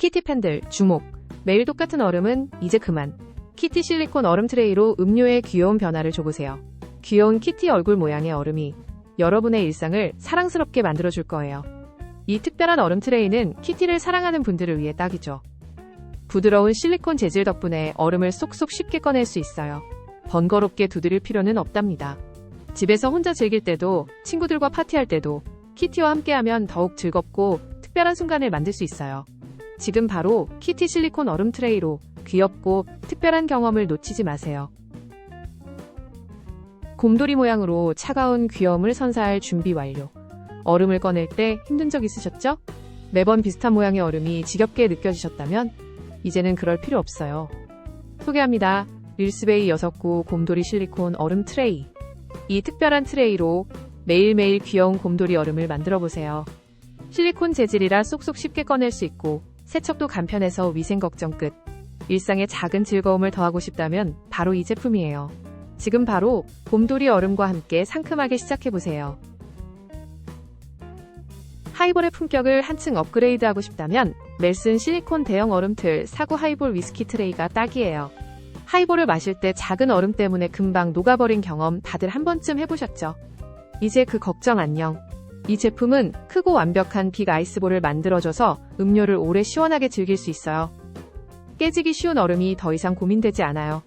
키티 팬들 주목. 매일 똑같은 얼음은 이제 그만. 키티 실리콘 얼음 트레이로 음료의 귀여운 변화를 줘보세요. 귀여운 키티 얼굴 모양의 얼음이 여러분의 일상을 사랑스럽게 만들어줄 거예요. 이 특별한 얼음 트레이는 키티를 사랑하는 분들을 위해 딱이죠. 부드러운 실리콘 재질 덕분에 얼음을 쏙쏙 쉽게 꺼낼 수 있어요. 번거롭게 두드릴 필요는 없답니다. 집에서 혼자 즐길 때도 친구들과 파티할 때도 키티와 함께하면 더욱 즐겁고 특별한 순간을 만들 수 있어요. 지금 바로 키티 실리콘 얼음 트레이로 귀엽고 특별한 경험을 놓치지 마세요. 곰돌이 모양으로 차가운 귀여움을 선사할 준비 완료. 얼음을 꺼낼 때 힘든 적 있으셨죠? 매번 비슷한 모양의 얼음이 지겹게 느껴지셨다면 이제는 그럴 필요 없어요. 소개합니다. 릴스베이 6구 곰돌이 실리콘 얼음 트레이. 이 특별한 트레이로 매일매일 귀여운 곰돌이 얼음을 만들어 보세요. 실리콘 재질이라 쏙쏙 쉽게 꺼낼 수 있고 세척도 간편해서 위생 걱정 끝. 일상에 작은 즐거움을 더하고 싶다면 바로 이 제품이에요. 지금 바로 곰돌이 얼음과 함께 상큼하게 시작해보세요. 하이볼의 품격을 한층 업그레이드하고 싶다면 멜슨 실리콘 대형 얼음틀 사구 하이볼 위스키 트레이가 딱이에요. 하이볼을 마실 때 작은 얼음 때문에 금방 녹아버린 경험 다들 한 번쯤 해보셨죠? 이제 그 걱정 안녕. 이 제품은 크고 완벽한 빅 아이스볼을 만들어줘서 음료를 오래 시원하게 즐길 수 있어요. 깨지기 쉬운 얼음이 더 이상 고민되지 않아요.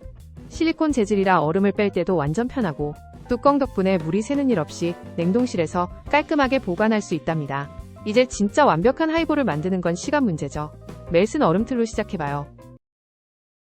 실리콘 재질이라 얼음을 뺄 때도 완전 편하고 뚜껑 덕분에 물이 새는 일 없이 냉동실에서 깔끔하게 보관할 수 있답니다. 이제 진짜 완벽한 하이볼을 만드는 건 시간 문제죠. 멜슨 얼음틀로 시작해봐요.